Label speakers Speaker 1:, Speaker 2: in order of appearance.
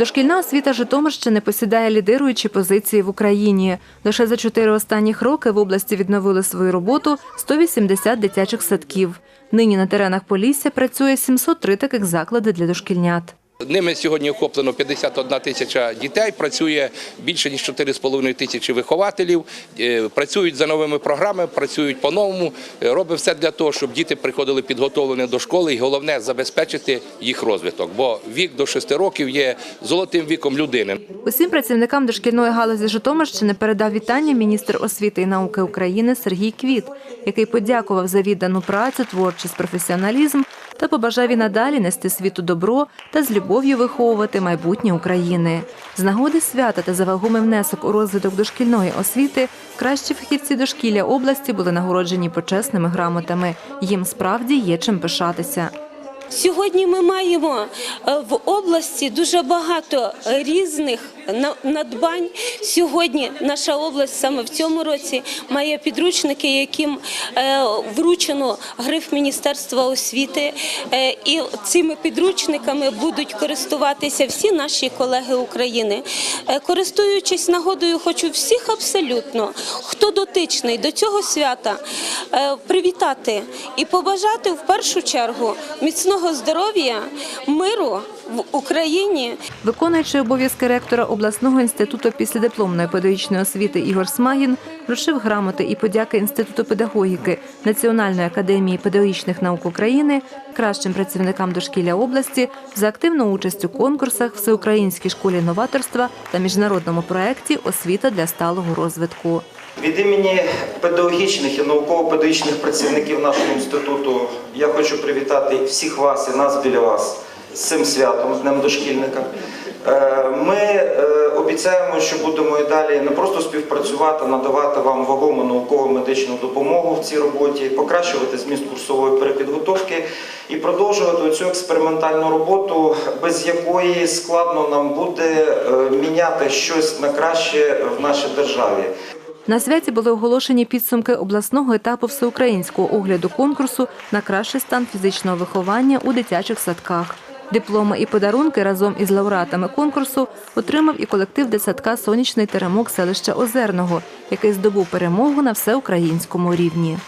Speaker 1: Дошкільна освіта Житомирщини посідає лідируючі позиції в Україні. Лише за чотири останніх роки в області відновили свою роботу 180 дитячих садків. Нині на теренах Полісся працює 703 таких заклади для дошкільнят.
Speaker 2: Ними сьогодні охоплено 51 тисяча дітей, працює більше ніж 4,5 тисячі вихователів, е, працюють за новими програмами, працюють по-новому, е, робить все для того, щоб діти приходили підготовлені до школи і головне забезпечити їх розвиток, бо вік до 6 років є золотим віком людини.
Speaker 1: Усім працівникам дошкільної галузі Житомирщини передав вітання міністр освіти і науки України Сергій Квіт, який подякував за віддану працю, творчість, професіоналізм та побажав і надалі нести світу добро та з любов'ю виховувати майбутнє України. З нагоди свята та за вагомий внесок у розвиток дошкільної освіти кращі фахівці дошкілля області були нагороджені почесними грамотами. Їм справді є чим пишатися.
Speaker 3: Сьогодні ми маємо е, в області дуже багато різних на- надбань. Сьогодні наша область саме в цьому році має підручники, яким е, вручено гриф Міністерства освіти. Е, І цими підручниками будуть користуватися всі наші колеги України. Користуючись нагодою, хочу всіх абсолютно, хто дотичний до цього свята, привітати і побажати в першу чергу міцного здоров'я, миру в Україні.
Speaker 1: Виконуючий обов'язки ректора обласного інституту післядипломної педагогічної освіти Ігор Смагін вручив грамоти і подяки Інституту педагогіки Національної академії педагогічних наук України кращим працівникам дошкілля області за активну участь у конкурсах, всеукраїнській школі новаторства та міжнародному проєкті Освіта для сталого розвитку.
Speaker 4: Від імені педагогічних і науково-педагогічних працівників нашого інституту я хочу привітати всіх вас і нас біля вас з цим святом, з Днем дошкільника. Е, Ми е, обіцяємо, що будемо і далі не просто співпрацювати, надавати вам вагому науково-медичну допомогу в цій роботі, покращувати зміст курсової перепідготовки і продовжувати цю експериментальну роботу, без якої складно нам буде е, міняти щось на краще в нашій державі.
Speaker 1: На святі були оголошені підсумки обласного етапу всеукраїнського огляду конкурсу на кращий стан фізичного виховання у дитячих садках. Дипломи і подарунки разом із лауреатами конкурсу отримав і колектив дитсадка Сонячний теремок селища Озерного, який здобув перемогу на всеукраїнському рівні.